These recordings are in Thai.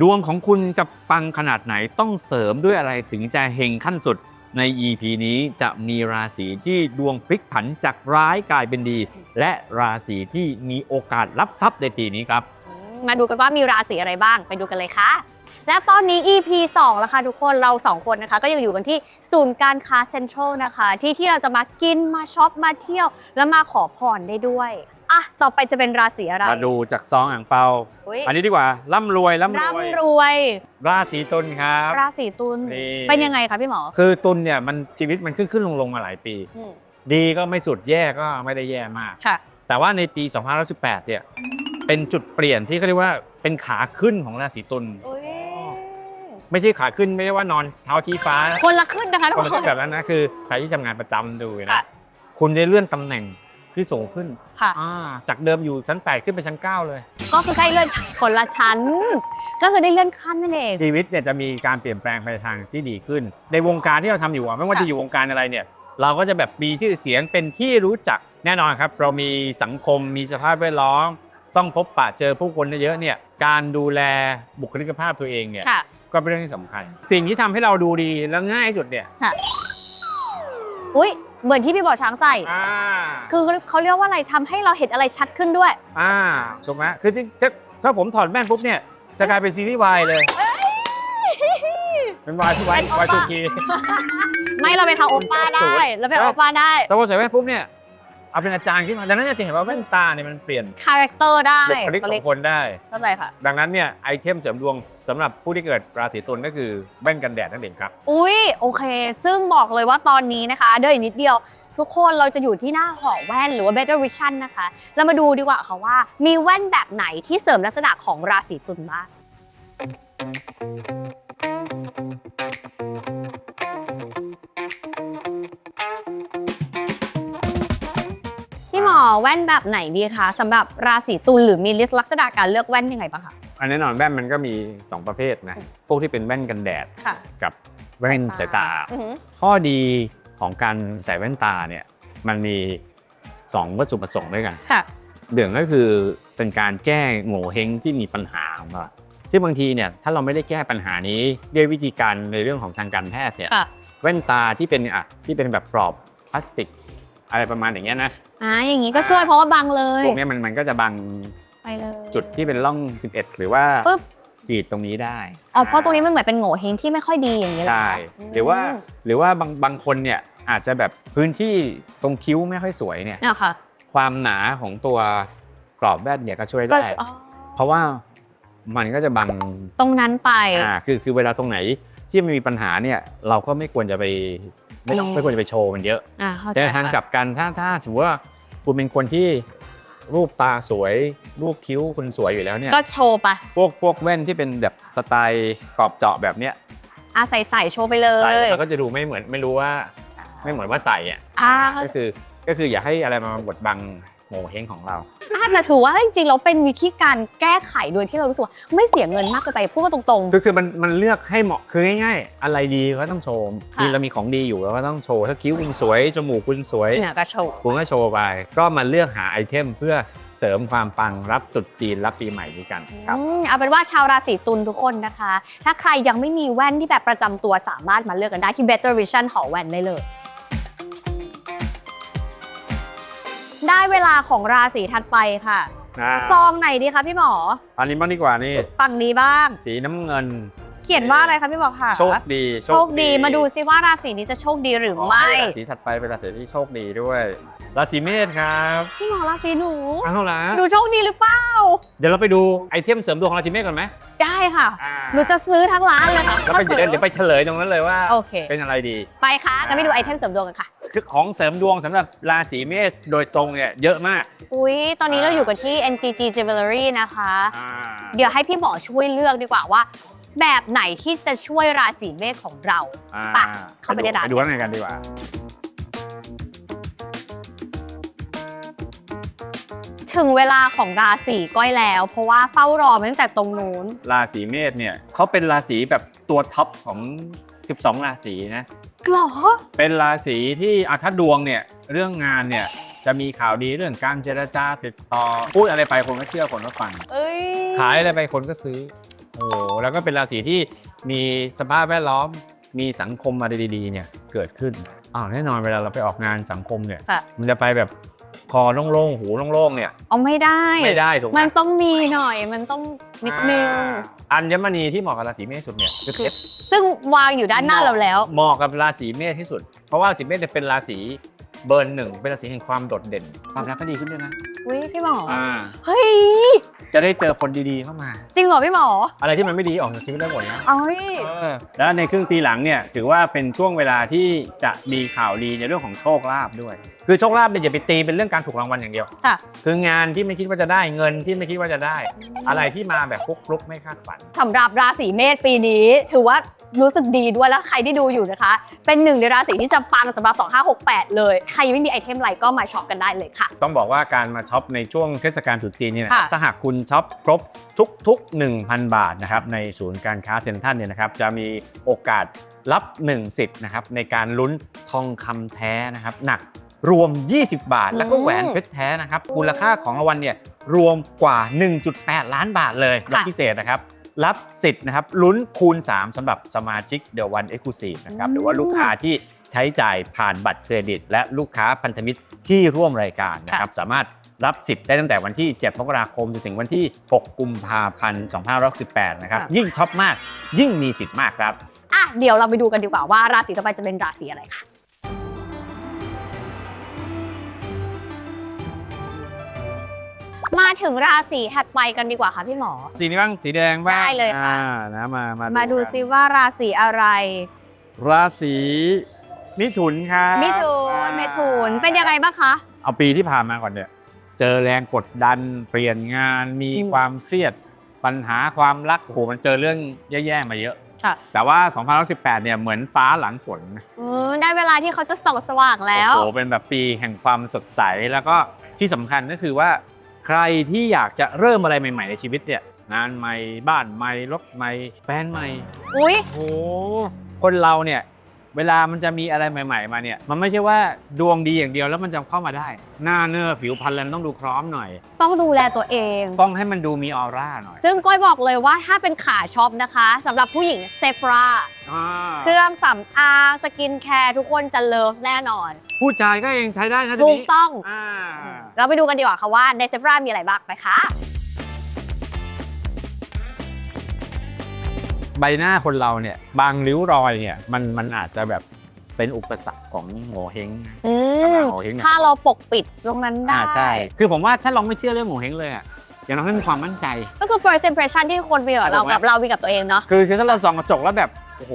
ดวงของคุณจะปังขนาดไหนต้องเสริมด้วยอะไรถึงจะเฮงขั้นสุดใน EP นี้จะมีราศีที่ดวงพลิกผันจากร้ายกลายเป็นดี และราศีที่มีโอกาสรับทรัพย์ในปีนี้ครับ มาดูกันว่ามีราศีอะไรบ้าง ไปดูกันเลยค่ะ และตอนนี้ EP 2 แล้วค่ะทุกคนเรา 2 คนนะคะ ก็ยังอยู่กันที่ศูนย์การค้าเซ็นทรัลนะคะ ที่ที่เราจะมากินมาช็อปมาเที่ยว แล้วมาขอพรได้ด้วย อะต่อไปจะเป็นราศีอะไร มาดูจากซองอ่างเปา อุ๊ย อันนี้ดีกว่าร่ำรวยร่ำรวย ร่ำรวย ราศีตุลครับ ราศีตุลนี่ เป็นยังไงคะพี่หมอคือตุลเนี่ยมันชีวิตมันขึ้นขึ้นลงลงมาหลายปี อืมดีก็ไม่สุดแย่ก็ไม่ได้แย่มาก ค่ะ แต่ว่าในปี 2018เนี่ยเป็นจุดเปลี่ยนที่เขาเรียกว่าเป็นขาขึ้นของราศีตุลอุ๊ยไม่ใช่ขาขึ้นไม่ใช่ว่านอนเท้าชี้ฟ้านะคนละขึ้นนะคะทุกคนละคขึ้นนแบบนั้นนะคือใครที่ทำงานประจำดูนะค่ะ คุณได้เลื่อนตำแหน่ง ที่สูงขึ้นค่ะ อ่าจากเดิมอยู่ชั้น 8 ขึ้นไปชั้น 9 เลย ก็คือใกล้เลื่อนคนละชั้น ก็คือได้เลื่อนขั้นนั่นเอง ชีวิตเนี่ยจะมีการเปลี่ยนแปลงไปในทางที่ดีขึ้น ในวงการที่เราทำอยู่อะไม่ว่าค่ะจะอยู่วงการอะไรเนี่ย เราก็จะแบบมีชื่อเสียงเป็นที่รู้จักแน่นอนครับ เรามีสังคมมีสภาพแวดล้อมต้องพบปะเจอผู้คนเยอะๆเนี่ย การดูแลบุคลิกภาพตัวเองเนี่ย ค่ะ ก็เป็นเรื่องที่สำคัญ สิ่งที่ทำให้เราดูดีและง่ายที่สุดเนี่ย อุ้ย เหมือนที่พี่บอกช้างใส่ อ่าคือเขาเรียกว่าอะไรทำให้เราเห็นอะไรชัดขึ้นด้วย อ่าถูกไหมคือที่ถ้าถ้าผมถอดแว่นปุ๊บเนี่ยจะกลายเป็นซีรีส์วายเลย เป็นวายที่วายเป็นโอวายป้าทูกี ไม่เราไปทางโอป้าได้สวยเราไปโอป้าได้ แต่พอใส่แว่นปุ๊บเนี่ย เอาเป็นอาจารย์ขึ้นมาดังนั้นจะเห็นว่าแว่นตาเนี่ยมันเปลี่ยนคาแรคเตอร์ได้บุคลิกของคนได้ เข้าใจค่ะ ดังนั้นเนี่ยไอเทมเสริมดวงสำหรับผู้ที่เกิดราศีตุลก็คือแว่นกันแดดนั่นเองครับ อุ้ยโอเค ซึ่งบอกเลยว่าตอนนี้นะคะเดินอีกนิดเดียวทุกคนเราจะอยู่ที่หน้าหอแว่นหรือว่า Better Vision นะคะ เรามาดูดีกว่าค่ะว่า มีแว่นแบบไหนที่เสริมลักษณะของราศีตุลบ้าง แว่นแบบไหนดีคะสำหรับราศีตุลหรือมีลักษณะการเลือกแว่นยังไงบ้างคะ อันแน่นอนแว่นมันก็มี 2 ประเภทนะ พวกที่เป็นแว่นกันแดดค่ะกับแว่นสายตา อือหือข้อดีของการใส่แว่นตาเนี่ยมันมี 2 วัตถุประสงค์ด้วยกัน ค่ะเดืองก็คือเป็นการแก้โง่เฮงที่มีปัญหาของเราซึ่งบางทีเนี่ยถ้าเราไม่ได้แก้ปัญหานี้ด้วยวิธีการในเรื่องของทางการแพทย์เนี่ยค่ะ แว่นตาที่เป็นอะที่เป็นแบบกรอบพลาสติก อะไรประมาณอย่างเงี้ยนะอ่าอย่างนี้ก็ช่วยเพราะว่าบังเลย พวกเนี้ยมันมันก็จะบังไปเลยจุดที่เป็นร่อง 11 หรือว่าปึ๊บ ขีดตรงนี้ได้อ๋อเพราะตรงนี้มันเหมือนเป็นโง่เฮงที่ไม่ค่อยดีอย่างนี้เลยใช่หรือว่าหรือว่าบางบางคนเนี่ยอาจจะแบบพื้นที่ตรงคิ้วไม่ค่อยสวยเนี่ย เนี่ยค่ะความหนาของตัวกรอบแว่นเนี่ยก็ช่วยก็ได้ อ๋อเพราะว่ามันก็จะบังตรงนั้นไป อ่าคือคือเวลาตรงไหนที่มันมีปัญหาเนี่ยเราก็ไม่ควรจะไป ไม่ต้องอืมไม่ควรจะไปโชว์มันเยอะอ่าเข้าใจแต่ทางกลับกันถ้าถ้าสมมติว่าคุณเป็นคนที่รูปตาสวย รูปคิ้วคุณสวยอยู่แล้วเนี่ยก็โชว์ไปพวกพวกแว่นที่เป็นแบบสไตล์กรอบเจาะแบบเนี้ยอ่าใส่ใส่โชว์ไปเลใส่ย แล้วก็จะดูไม่เหมือนไม่รู้ว่า ไม่เหมือนว่าใส่อะอ่า ก็คือก็คืออย่าให้อะไรมาบดบัง โงเฮงของเรา อาจจะถือว่าจริงๆเราเป็นวิธีการแก้ไขโดยที่เรารู้สึกว่าไม่เสียเงินมากเกินไปพูดกันตรง คือคือมันมันเลือกให้เหมาะคือง่าย ๆ อะไรดีก็ต้องโชว์ค่ะ มีเรามีของดีอยู่เราก็ต้องโชว์ถ้าคิ้วคุณสวยจมูกคุณสวยๆเนี่ยก็โชว์คุณก็โชว์ไป ก็มาเลือกหาไอเทมเพื่อเสริมความปังรับตรุษจีนรับปีใหม่นี้กันครับ อืมเอาเป็นว่าชาวราศีตุลทุกคนนะคะ ถ้าใครยังไม่มีแว่นที่แบบประจำตัวสามารถมาเลือกกันได้ที่ Better Vision หอแว่นได้เลย ได้เวลาของราศีถัดไปค่ะนะซองไหนดีคะพี่หมอ อันนี้บ้างดีกว่านี่ ฝั่งนี้บ้าง สีน้ำเงิน เขียนว่าอะไรคะพี่หมอค่ะโชคดีโชคดีมาดูซิว่าราศีนี้จะโชคดีหรือขอไม่ให้ราศีถัดไปเป็นราศีที่โชคดีด้วย ราศีเมษครับพี่หมอราศีหนู เอาละหนูโชคดีหรือเปล่าเดี๋ยวเราไปดูไอเทมเสริมดวงของราศีเมษก่อนไหมได้ค่ะ อ่าหนูจะซื้อทั้งร้านเลยค่ะแล้วไปเดี๋ยวเดี๋ยวไปเฉลยตรงนั้นเลยว่า โอเค เป็นอะไรดี ไปค่ะกันไปดูไอเทมเสริมดวงกันค่ะ คือของเสริมดวงสำหรับราศีเมษโดยตรงเนี่ยเยอะมาก อุ้ยตอนนี้อ่าเราอยู่กันที่ NGG Jewelry นะคะ อ่าเดี๋ยวให้พี่หมอช่วยเลือกดีกว่าว่า แบบไหนที่จะช่วยราศีเมษของเรา อ่าไปเข้าไปในร้านไปดูข้างในกันดีกว่า ถึงเวลาของราศีก้อยแล้ว เพราะว่าเฝ้ารอมาตั้งแต่ตรงนู้น ราศีเมษเนี่ยเขาเป็นราศีแบบตัวท็อปของ 12 ราศีนะ หรอ เป็นราศีที่อะถ้าดวงเนี่ยเรื่องงานเนี่ยจะมีข่าวดีเรื่องการเจรจาติดต่อพูดอะไรไปคนก็เชื่อคนก็ฟัง เอ้ยขายอะไรไปคนก็ซื้อ โอ้โหแล้วก็เป็นราศีที่มีสภาพแวดล้อม มีสังคมอะไรดีๆเนี่ยเกิดขึ้นอ้าวแน่นอนเวลาเราไปออกงานสังคมเนี่ย ค่ะ มันจะไปแบบ คอโล่งๆ หูโล่งๆ เนี่ย เอาไม่ได้ ไม่ได้ถูกไหมมันต้องมีหน่อย มันต้องนิดนึงอ่าอัญมณีที่เหมาะกับราศีเมษที่สุดเนี่ยคือเพชร ซึ่งวางอยู่ด้านหน้าเราแล้ว เหมาะกับราศีเมษที่สุด เพราะว่าราศีเมษเนี่ยเป็นราศีเบอร์หนึ่ง เป็นราศีแห่งความโดดเด่น ความรักก็ดีขึ้นด้วยนะอุ้ยพี่หมอออ่าเฮ้ย จะได้เจอคนดีๆเข้ามา จริงเหรอพี่หมอ อะไรที่มันไม่ดีออกจากชีวิตได้หมดนะเอ้ยเออแล้วในครึ่งปีหลังเนี่ยถือว่าเป็นช่วงเวลาที่จะมีข่าวดีในเรื่องของโชคลาภด้วย คือโชคลาภเนี่ยอย่าไปตีเป็นเรื่องการถูกรางวัลอย่างเดียว ค่ะ คืองานที่ไม่คิดว่าจะได้เงินที่ไม่คิดว่าจะได้ อะไรที่มาแบบฟลุกๆไม่คาดฝัน สำหรับราศีเมษปีนี้ ถือว่ารู้สึกดีด้วยแล้วใครที่ดูอยู่นะคะ เป็นหนึ่งในราศีที่จะปังสำหรับ 2568 เลย ใครยังไม่มีไอเทมอะไรก็มาช็อปกันได้เลยค่ะ ต้องบอกว่าการมาช็อปในช่วงเทศกาลตรุษจีนเนี่ยนะค่ะถ้าหากคุณช็อปครบทุกๆ 1,000 บาทนะครับในศูนย์การค้าเซ็นทรัลเนี่ยนะครับจะมีโอกาสรับ1สิทธิ์นะครับในการลุ้นทองคำแท้นะครับหนัก รวม 20 บาท แล้วก็แหวนเพชรแท้นะครับมูลค่าของรางวัลเนี่ยรวมกว่า 1.8 ล้านบาทเลยรับพิเศษนะครับ รับสิทธิ์นะครับลุ้นคูณ 3สำหรับสมาชิก The One Exclusive นะครับหรือว่าลูกค้าที่ใช้จ่ายผ่านบัตรเครดิต และลูกค้าพันธมิตรที่ร่วมรายการนะครับสามารถรับสิทธิ์ได้ตั้งแต่วันที่ 7 มกราคมจนถึงวันที่ 6 กุมภาพันธ์2568 นะครับค่ะยิ่งช็อปมากยิ่งมีสิทธิ์มากครับ อะ เดี๋ยวเราไปดูกันดีกว่าว่าราศีต่อไปจะเป็นราศีอะไรค่ะ มาถึงราศีถัดไปกันดีกว่าค่ะพี่หมอ สีนี้บ้างสีแดงบ้างได้เลยค่ะ อ่านะมามามาดูกันซิว่าราศีอะไร ราศีมิถุนครับมิถุนเมถุนเป็นยังไงบ้างคะ เอาปีที่ผ่านมาก่อนเนี่ย เจอแรงกดดันเปลี่ยนงานมีอืม ความเครียดปัญหาความรักโอ้โหมันเจอเรื่องแย่ๆมาเยอะ ค่ะแต่ว่า 2018 เนี่ยเหมือนฟ้าหลังฝนอืมได้เวลาที่เขาจะส่องสว่างแล้ว โอ้โหเป็นแบบปีแห่งความสดใสแล้วก็ที่สำคัญก็คือว่า ใครที่อยากจะเริ่มอะไรใหม่ ๆ ในชีวิตเนี่ยงานใหม่บ้านใหม่รถใหม่แฟนใหม่อุ้ยโอ้โหคนเราเนี่ยเวลามันจะมีอะไรใหม่ ๆ มาเนี่ย มันไม่ใช่ว่าดวงดีอย่างเดียวแล้วมันจะเข้ามาได้ หน้าเนื้อผิวพรรณแล้วต้องดูพร้อมหน่อย ต้องดูแลตัวเอง ต้องให้มันดูมีออร่าหน่อย ซึ่งก้อยบอกเลยว่าถ้าเป็นขาช็อปนะคะสำหรับผู้หญิงเซฟราอ่าเครื่องสำอางสกินแคร์ทุกคนจะเลิฟแน่นอน ผู้ชายก็ยังใช้ได้นะทีถูกนี้ต้องอ่า เราไปดูกันดีกว่าค่ะว่าในเซฟรามีอะไรบ้างไปคะใบหน้าคนเราเนี่ยบางริ้วรอยเนี่ยมันมันอาจจะแบบเป็นอุปสรรคของโงเฮงอืมโงเฮงเนี่ยถ้าเราปกปิดตรงนั้นได้ อ่าใช่ คือผมว่าถ้าลองไม่เชื่อเรื่องโงเฮงเลยอะอย่างน้อยให้มีความมั่นใจ ก็คือ first impression ที่คนมีกับเราถูกไหมกับเรามีกับตัวเองเนาะ คือคือถ้าเราส่องกระจกแล้วแบบ โอ้โห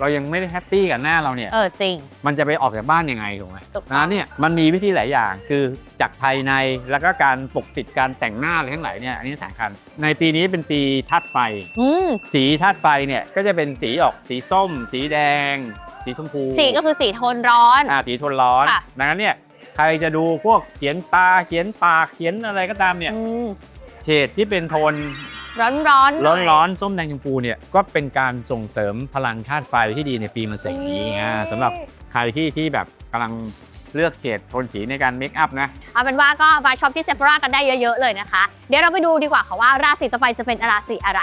เรายังไม่ได้แฮปปี้กับหน้าเราเนี่ย เออจริง มันจะไปออกจากบ้านยังไงถูกไหมถูกต้อง นะเนี่ยมันมีวิธีหลายอย่างคือจากภายในแล้วก็การปกปิดการแต่งหน้าอะไรทั้งหลายเนี่ยอันนี้สำคัญ ในปีนี้เป็นปีธาตุไฟ อืมสีธาตุไฟเนี่ยก็จะเป็นสีออกสีส้ม สีแดง สีชมพูสีก็คือสีโทนร้อน อ่าสีโทนร้อนค่ะ ดังนั้นเนี่ยใครจะดูพวกเขียนตาเขียนปากเขียนอะไรก็ตามเนี่ย อืม เฉดที่เป็นโทน ร้อนร้อนร้อนร้อนๆส้มแดงชมพูเนี่ยก็เป็นการส่งเสริมพลังธาตุไฟที่ดีในปีมะเสงนี้อ่าสำหรับใครที่ที่แบบกำลังเลือกเฉดโทนสีในการเมคอัพนะ เอาเป็นว่าก็มาช็อปที่เซฟรากันได้เยอะ ๆ เลยนะคะ เดี๋ยวเราไปดูดีกว่าค่ะว่าราศีต่อไปจะเป็นราศีอะไร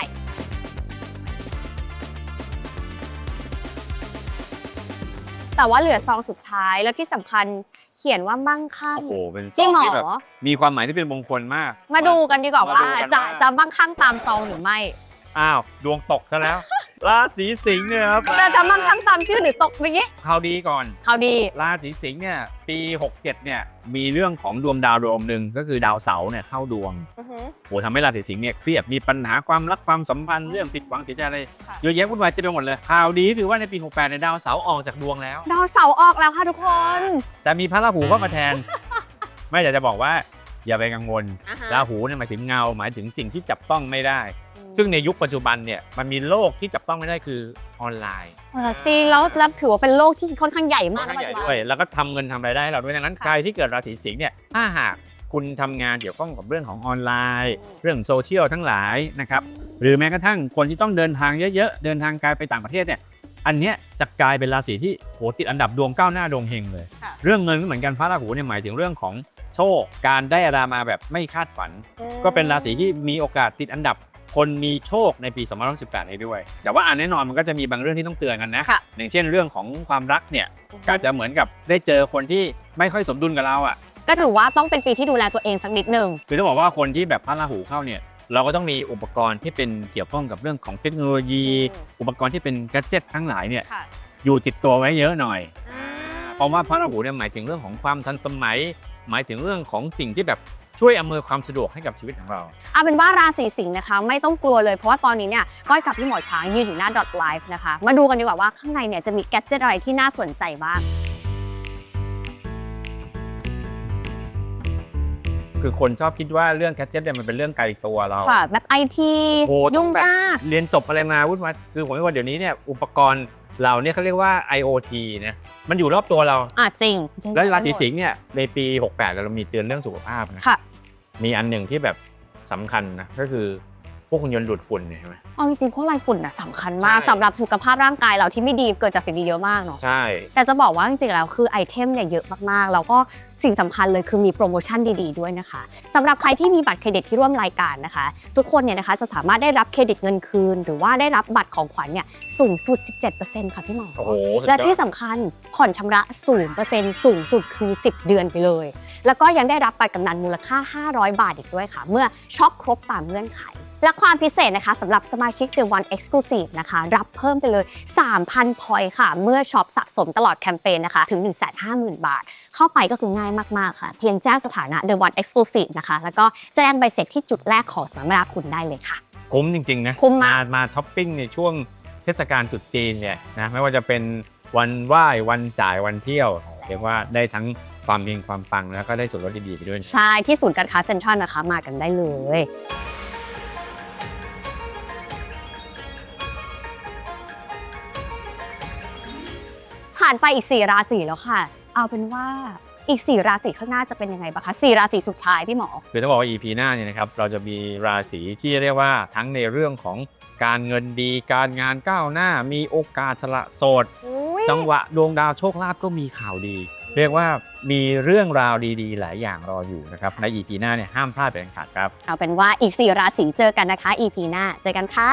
แต่ว่าเหลือซองสุดท้ายแล้วที่สำคัญเขียนว่ามั่งคั่ง โอ้โหเป็นจริงเหรอ ที่แบบมีความหมายที่เป็นมงคลมาก มาดูกันดีกว่ามาว่าดูกันจะว่าจะมั่งคั่งตามซองหรือไม่ อ้าว ดวงตกซะแล้ว ราศีสิงห์เนี่ยครับแต่จะมั่งคั่งตามชื่อหรือตกไปงี้ข่าวดีก่อน เขาดี ราศีสิงห์เนี่ยปี 67เนี่ยมีเรื่องของดวงดาวดวงหนึ่งก็คือดาวเสาร์เนี่ยเข้าดวงโหทำให้ราศีสิงห์เนี่ยเครียดมีปัญหาความรักความสัมพันธ์เรื่องผิดหวังเสียใจอะไรค่ะ เยอะแยะวุ่นวายเต็มไปหมดเลยข่าวดีคือว่าในปี 68เนี่ยดาวเสาร์ออกจากดวงแล้ว ดาวเสาร์ออกแล้วค่ะทุกคน แต่มีพระราหูเข้ามาแทน ไม่อยากจะบอกว่าอย่าไปกังวล อ่าฮะ ราหูเนี่ยหมายถึงเงาหมายถึงสิ่งที่จับต้องไม่ได้ ซึ่งในยุคปัจจุบันเนี่ยมันมีโลกที่จับต้องไม่ได้คือออนไลน์เออจริงแล้วแล้วถือว่าเป็นโลกที่ค่อนข้างใหญ่มากค่อนข้างใหญ่ปัจจุบันด้วย แล้วก็ทำเงินทำรายได้ให้เราด้วยดังนั้นค่ะใครที่เกิดราศีสิงห์เนี่ยถ้าหากคุณทำงานเกี่ยวข้องกับเรื่องของออนไลน์ เรื่องโซเชียลทั้งหลายนะครับหรือแม้กระทั่งคนที่ต้องเดินทางเยอะๆ เดินทางไกลไปต่างประเทศเนี่ยอันเนี้ยจะกลายเป็นราศีที่โหติดอันดับดวงก้าวหน้าดวงเฮงเลย ค่ะ เรื่องเงินก็เหมือนกันพระราหูเนี่ยหมายถึงเรื่องของโชคการได้อะไรมาแบบไม่คาดฝัน ก็เป็นราศีที่มีโอกาสติดอันดับ คนมีโชคในปี2018นี้ด้วย แต่ว่าอันแน่นอนมันก็จะมีบางเรื่องที่ต้องเตือนกันนะ ค่ะอย่างเช่นเรื่องของความรักเนี่ยก็อาจจะเหมือนกับได้เจอคนที่ไม่ค่อยสมดุลกับเราอะ ก็ถือว่าต้องเป็นปีที่ดูแลตัวเองสักนิดหนึ่ง คือต้องบอกว่าคนที่แบบพระราหูเข้าเนี่ยเราก็ต้องมีอุปกรณ์ที่เป็นเกี่ยวข้องกับเรื่องของเทคโนโลยี อืม อุปกรณ์ที่เป็นแกดเจิตทั้งหลายเนี่ยค่ะ อยู่ติดตัวไว้เยอะหน่อย เพราะว่าพระราหูเนี่ยหมายถึงเรื่องของความทันสมัย หมายถึงเรื่องของสิ่งที่แบบ ช่วยอำนวยความสะดวกให้กับชีวิตของเรา เอาเป็นว่าราศีสิงห์นะคะ ไม่ต้องกลัวเลยเพราะว่าตอนนี้เนี่ยก้อยกับพี่หมอช้างยืนอยู่หน้า dot live นะคะ มาดูกันดีกว่าว่าข้างในเนี่ยจะมีแกดเจิตอะไรที่น่าสนใจบ้าง คือคนชอบคิดว่าเรื่องแกดเจิตเนี่ยมันเป็นเรื่องไกลตัวเราค่ะแบบไอทีโอ้ต้องยุ่งแบบยาก เรียนจบอะไรมาวุ่นวายคือผมว่าเดี๋ยวนี้เนี่ยอุปกรณ์เราเนี่ยเขาเรียกว่า IoT นะมันอยู่รอบตัวเรา อะจริงแล้วราศีสิงห์เนี่ยในปี 68 เรามีเตือนเรื่องสุขภาพนะ ค่ะ มีอันหนึ่งที่แบบสำคัญนะก็คือ พวกหุ่นยนต์ดูดฝุ่นเนี่ยใช่ไหม เอาจริงๆพวกไรฝุ่นน่ะสำคัญมากใช่ สำหรับสุขภาพร่างกายเราที่ไม่ดีเกิดจากสิ่งนี้เยอะมากเนาะ ใช่ แต่จะบอกว่าจริงๆแล้วคือไอเทมเนี่ยเยอะมากๆ แล้วก็สิ่งสำคัญเลยคือมีโปรโมชั่นดีๆด้วยนะคะสำหรับใครที่มีบัตรเครดิตที่ร่วมรายการนะคะ ทุกคนเนี่ยนะคะจะสามารถได้รับเครดิตเงินคืน หรือว่าได้รับบัตรของขวัญเนี่ยสูงสุด 17%ค่ะพี่หมอ โอ้โหสุดยอดและที่สำคัญผ่อนชำระ 0%สูงสุดคือ 10 เดือนไปเลย แล้วก็ยังได้รับบัตรกำนันมูลค่า 500 บาทอีกด้วยค่ะ เมื่อช็อปครบตามเงื่อนไข และความพิเศษนะคะสำหรับสมาชิก The One Exclusive นะคะ รับเพิ่มไปเลย 3,000 พอยต์ค่ะ เมื่อช็อปสะสมตลอดแคมเปญนะคะ ถึง 150,000 บาท เข้าไปก็คือง่ายมาก ๆ ค่ะ เพียงแจ้งสถานะ The One Exclusive นะคะ แล้วก็แสดงใบเสร็จที่จุดแรกของสมรนาคุณได้เลยค่ะ คุ้มจริง ๆ นะคุ้มมาก มาช้อปปิ้งในช่วงเทศกาลตรุษจีนเนี่ยนะไม่ว่าจะเป็นวันไหว้วันจ่ายวันเที่ยวเรียกว่าได้ทั้งความเฮงความปังแล้วก็ได้ส่วนลดดีๆไปด้วยใช่ ที่ศูนย์การค้าเซ็นทรัลนะคะมากันได้เลยานไปอีก 4 ราศีแล้วค่ะ เอาเป็นว่าอีก 4 ราศีข้างหน้าจะเป็นยังไงบ้างคะ4ราศีสุดท้ายพี่หมอ คือต้องบอกว่า EP หน้าเนี่ยนะครับเราจะมีราศีที่เรียกว่าทั้งในเรื่องของการเงินดีการงานก้าวหน้ามีโอกาสสละโสด จังหวะดวงดาวโชคลาภก็มีข่าวดี เรียกว่ามีเรื่องราวดี ๆ หลายอย่างรออยู่นะครับ ใน EP หน้าเนี่ยห้ามพลาดเป็นอันขาดครับ เอาเป็นว่าอีก 4 ราศีเจอกันนะคะ EP หน้าเจอกันค่ะ